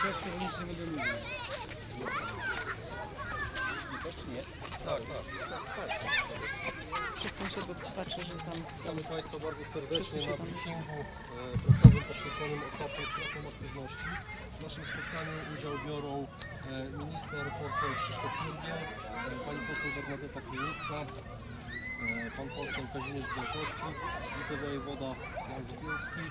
środków nic nie będę mówił. Też nie? Tak, tak, tak. Przesuń się, bo patrzę, że tam Witamy Państwa bardzo serdecznie na briefingu e, prasowym poświęconym otwartej strefą aktywności. W naszym spotkaniu udział biorą e, minister poseł Krzysztof Jurgiel, e, pani poseł Bernadeta Krynicka, pan poseł Kazimierz Gwiazdowski, wicewojewoda Jan Zabielski,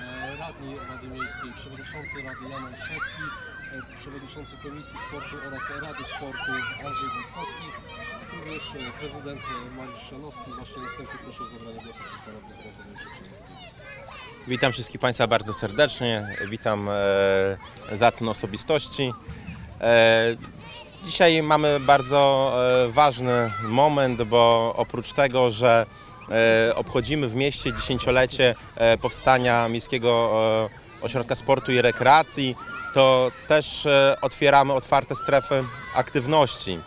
e, radni Rady Miejskiej, przewodniczący Rady Jan Olszewski, e, przewodniczący Komisji Sportu oraz Rady Sportu Andrzej Witkowski, również e, prezydent e, Mariusz Szanowski. Właśnie następnie proszę o zabranie głosu przez pana prezydenta Mariusza. Witam wszystkich Państwa bardzo serdecznie. Witam e, zacne osobistości. E, dzisiaj mamy bardzo e, ważny moment, bo oprócz tego, że e, obchodzimy w mieście dziesięciolecie e, powstania Miejskiego Ośrodka Sportu i Rekreacji, to też otwieramy otwarte strefy aktywności.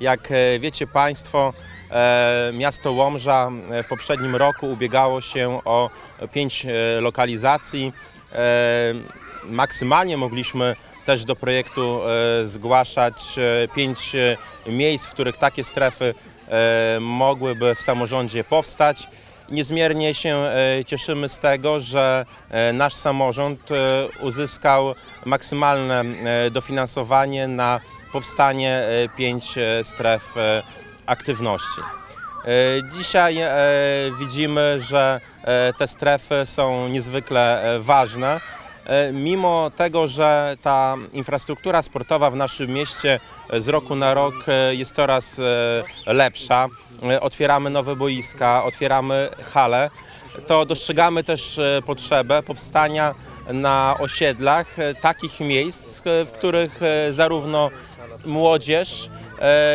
Jak wiecie Państwo, miasto Łomża w poprzednim roku ubiegało się o pięć lokalizacji. Maksymalnie mogliśmy też do projektu e, zgłaszać e, pięć e, miejsc, w których takie strefy mogłyby w samorządzie powstać. Niezmiernie się cieszymy z tego, że nasz samorząd uzyskał maksymalne dofinansowanie na powstanie pięć stref aktywności. Dzisiaj widzimy, że te strefy są niezwykle ważne. E, Mimo tego, że ta infrastruktura sportowa w naszym mieście e, z roku na rok e, jest coraz lepsza, otwieramy nowe boiska, otwieramy hale, to dostrzegamy też potrzebę powstania na osiedlach takich miejsc, w których zarówno młodzież,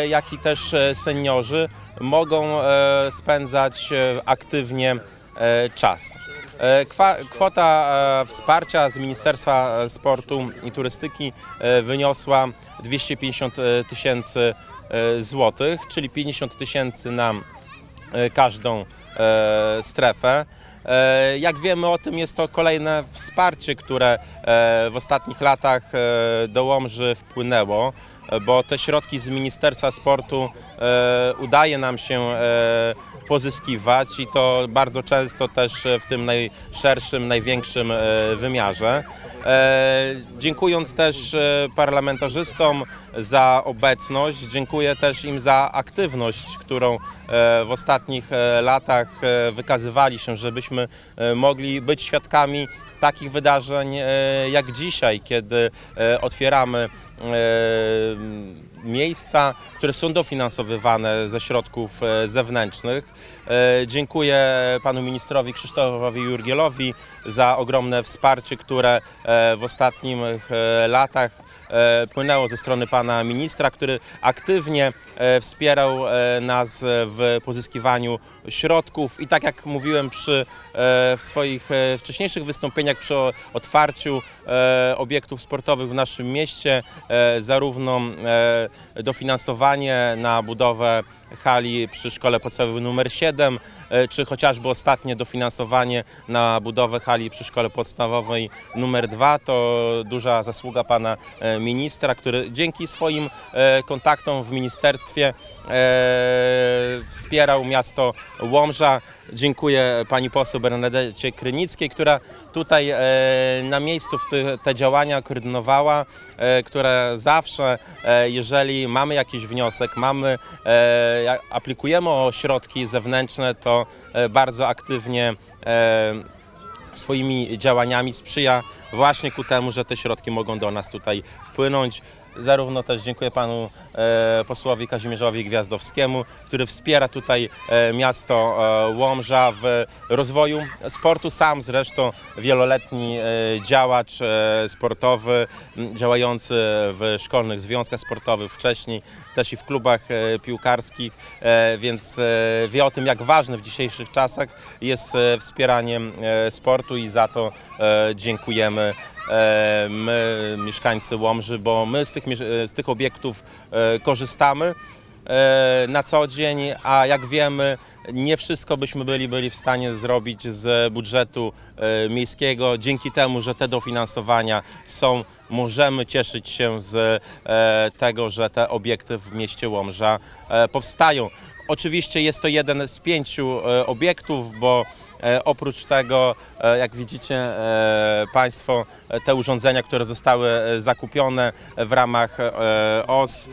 jak i też seniorzy mogą spędzać aktywnie czas. E, Kwota e, wsparcia z Ministerstwa e, Sportu i Turystyki e, wyniosła 250 tysięcy e, złotych, czyli 50 tysięcy na e, każdą e, strefę. E, Jak wiemy o tym, jest to kolejne wsparcie, które e, w ostatnich latach e, do Łomży wpłynęło, e, bo te środki z Ministerstwa Sportu e, udaje nam się e, pozyskiwać i to bardzo często też e, w tym najszerszym, największym e, wymiarze. E, Dziękując też e, parlamentarzystom za obecność, dziękuję też im za aktywność, którą e, w ostatnich e, latach e, wykazywali się, żebyśmy e, mogli być świadkami takich wydarzeń e, jak dzisiaj, kiedy e, otwieramy e, miejsca, które są dofinansowywane ze środków zewnętrznych. Dziękuję panu ministrowi Krzysztofowi Jurgielowi za ogromne wsparcie, które w ostatnich latach płynęło ze strony pana ministra, który aktywnie wspierał nas w pozyskiwaniu środków i tak jak mówiłem przy w swoich wcześniejszych wystąpieniach przy o- otwarciu e, obiektów sportowych w naszym mieście, e, zarówno e, dofinansowanie na budowę hali przy szkole podstawowej numer 7, e, czy chociażby ostatnie dofinansowanie na budowę hali przy szkole podstawowej numer 2, to duża zasługa pana e, ministra, który dzięki swoim e, kontaktom w ministerstwie wspierał miasto Łomża. Dziękuję pani poseł Bernadecie Krynickiej, która tutaj na miejscu te działania koordynowała, która zawsze, jeżeli mamy jakiś wniosek, mamy, e, ja- aplikujemy o środki zewnętrzne, to e, bardzo aktywnie e, swoimi działaniami sprzyja właśnie ku temu, że te środki mogą do nas tutaj wpłynąć. Zarówno też dziękuję panu e, posłowi Kazimierzowi Gwiazdowskiemu, który wspiera tutaj e, miasto e, Łomża w rozwoju sportu. Sam zresztą wieloletni e, działacz e, sportowy, działający w szkolnych związkach sportowych, wcześniej też i w klubach e, piłkarskich, e, więc e, wie o tym, jak ważne w dzisiejszych czasach jest e, wspieranie e, sportu i za to e, dziękujemy my, mieszkańcy Łomży, bo my z tych, z tych obiektów e, korzystamy. e, na co dzień, a jak wiemy, nie wszystko byśmy byli, byli w stanie zrobić z budżetu e, miejskiego. Dzięki temu, że te dofinansowania są, możemy cieszyć się z e, tego, że te obiekty w mieście Łomża e, powstają. Oczywiście jest to jeden z pięciu e, obiektów, bo oprócz tego, jak widzicie Państwo, te urządzenia, które zostały zakupione w ramach OS,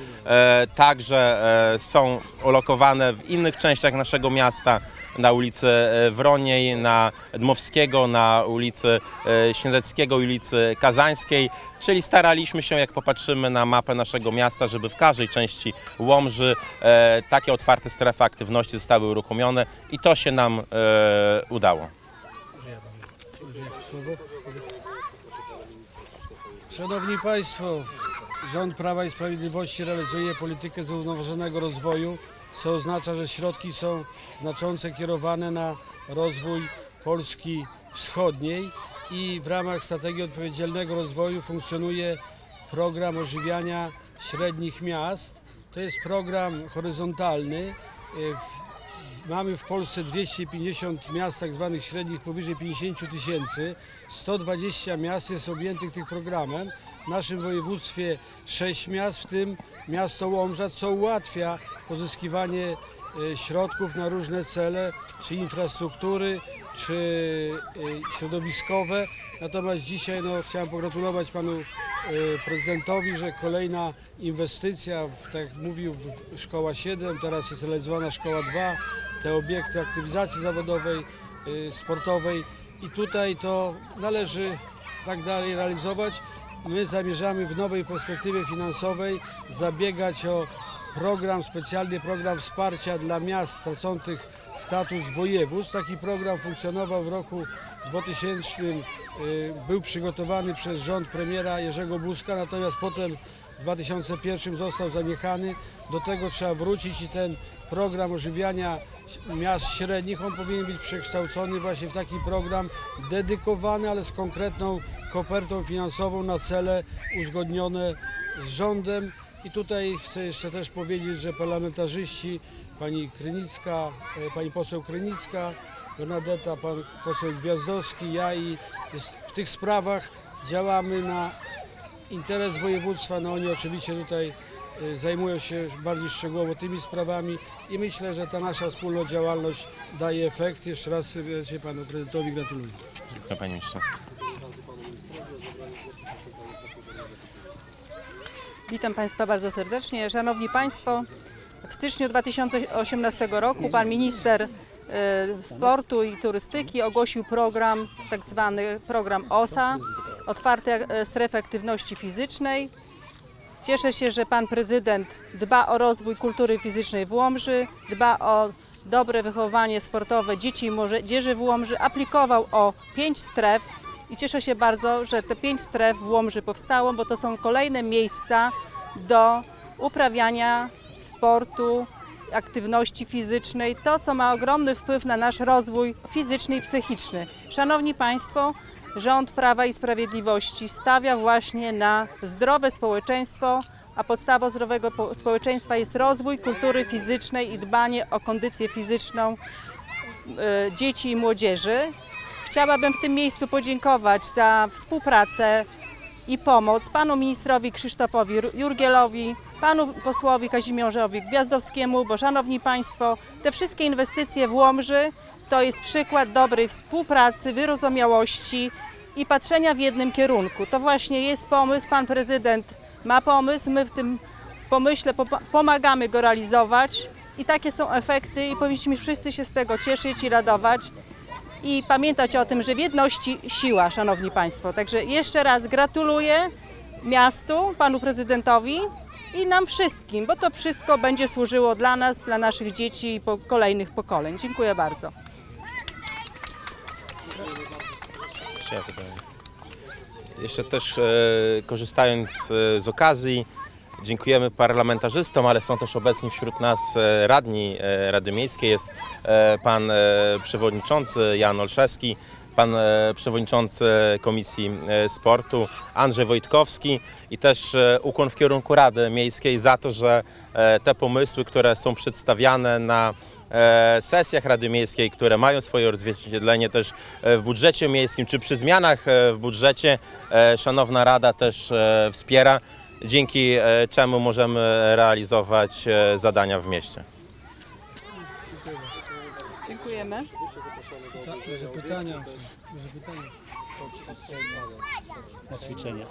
także są ulokowane w innych częściach naszego miasta na ulicy e, Wroniej, na Dmowskiego, na ulicy e, Śniadeckiego, ulicy Kazańskiej, czyli staraliśmy się, jak popatrzymy na mapę naszego miasta, żeby w każdej części Łomży e, takie otwarte strefy aktywności zostały uruchomione i to się nam udało. Szanowni Państwo, rząd Prawa i Sprawiedliwości realizuje politykę zrównoważonego rozwoju, co oznacza, że środki są znaczące kierowane na rozwój Polski Wschodniej i w ramach strategii odpowiedzialnego rozwoju funkcjonuje program ożywiania średnich miast. To jest program horyzontalny. Y, Mamy w Polsce 250 miast tak zwanych średnich powyżej 50 tysięcy. 120 miast jest objętych tym programem. W naszym województwie 6 miast, w tym miasto Łomża, co ułatwia pozyskiwanie e, środków na różne cele, czy infrastruktury, czy e, środowiskowe. Natomiast dzisiaj no, chciałem pogratulować panu e, prezydentowi, że kolejna inwestycja, tak jak mówił, Szkoła 7, teraz jest realizowana Szkoła 2, te obiekty aktywizacji zawodowej, sportowej i tutaj to należy tak dalej realizować. My zamierzamy w nowej perspektywie finansowej zabiegać o program, specjalny program wsparcia dla miast tracących status województw. Taki program funkcjonował w roku 2000, y, był przygotowany przez rząd premiera Jerzego Buzka, natomiast potem w 2001 został zaniechany. Do tego trzeba wrócić i ten program ożywiania miast średnich, on powinien być przekształcony właśnie w taki program dedykowany, ale z konkretną kopertą finansową na cele uzgodnione z rządem. I tutaj chcę jeszcze też powiedzieć, że parlamentarzyści, pani Krynicka, e, pani poseł Krynicka, Bernadetta, pan poseł Gwiazdowski, ja i w tych sprawach działamy na interes województwa, no oni oczywiście tutaj y, zajmują się bardziej szczegółowo tymi sprawami i myślę, że ta nasza wspólna działalność daje efekt. Jeszcze raz serdecznie panu prezydentowi gratuluję. Dziękuję Panie Ministrze. Witam Państwa bardzo serdecznie. Szanowni Państwo, w styczniu 2018 roku pan minister e, sportu i turystyki ogłosił program, tak zwany program OSA, Otwarte Strefy Aktywności Fizycznej. Cieszę się, że pan prezydent dba o rozwój kultury fizycznej w Łomży, dba o dobre wychowanie sportowe dzieci i młodzieży w Łomży, aplikował o pięć stref i cieszę się bardzo, że te pięć stref w Łomży powstało, bo to są kolejne miejsca do uprawiania sportu, aktywności fizycznej, to co ma ogromny wpływ na nasz rozwój fizyczny i psychiczny. Szanowni Państwo, rząd Prawa i Sprawiedliwości stawia właśnie na zdrowe społeczeństwo, a podstawą zdrowego po- społeczeństwa jest rozwój kultury fizycznej i dbanie o kondycję fizyczną e, dzieci i młodzieży. Chciałabym w tym miejscu podziękować za współpracę i pomoc panu ministrowi Krzysztofowi Jurgielowi, panu posłowi Kazimierzowi Gwiazdowskiemu, bo szanowni państwo, te wszystkie inwestycje w Łomży to jest przykład dobrej współpracy, wyrozumiałości i patrzenia w jednym kierunku. To właśnie jest pomysł, pan prezydent ma pomysł, my w tym pomyśle pomagamy go realizować i takie są efekty i powinniśmy wszyscy się z tego cieszyć i radować i pamiętać o tym, że w jedności siła, szanowni państwo. Także jeszcze raz gratuluję miastu, panu prezydentowi i nam wszystkim, bo to wszystko będzie służyło dla nas, dla naszych dzieci i po kolejnych pokoleń. Dziękuję bardzo. Jeszcze też e, korzystając e, z okazji, Dziękujemy parlamentarzystom, ale są też obecni wśród nas e, radni e, Rady Miejskiej. Jest pan przewodniczący Jan Olszewski, pan e, przewodniczący Komisji e, Sportu Andrzej Wojtkowski i też e, ukłon w kierunku Rady Miejskiej za to, że te pomysły, które są przedstawiane na sesjach Rady Miejskiej, które mają swoje odzwierciedlenie też w budżecie miejskim, czy przy zmianach w budżecie, Szanowna Rada też wspiera, dzięki czemu możemy realizować zadania w mieście. Dziękujemy. Ta, może pytania. Może pytania. na ćwiczenia.